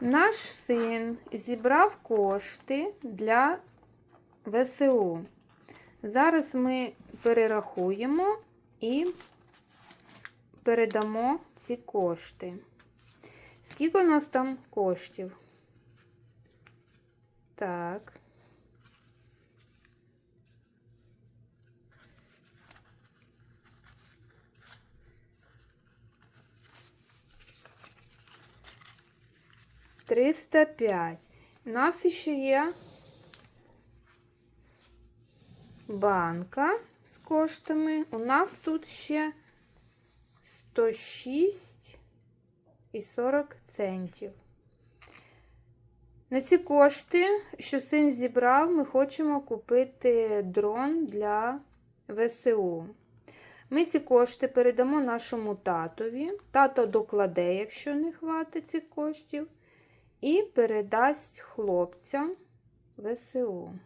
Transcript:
Наш син зібрав кошти для ВСУ. Зараз ми перерахуємо і передамо ці кошти. Скільки у нас там коштів? Так. Триста п'ять. У нас ще є банка з коштами. У нас тут ще 106 і 40 центів. На ці кошти, що син зібрав, ми хочемо купити дрон для ВСУ. Ми ці кошти передамо нашому татові. Тато докладе, якщо не хватить цих коштів, і передасть хлопцям ВСУ.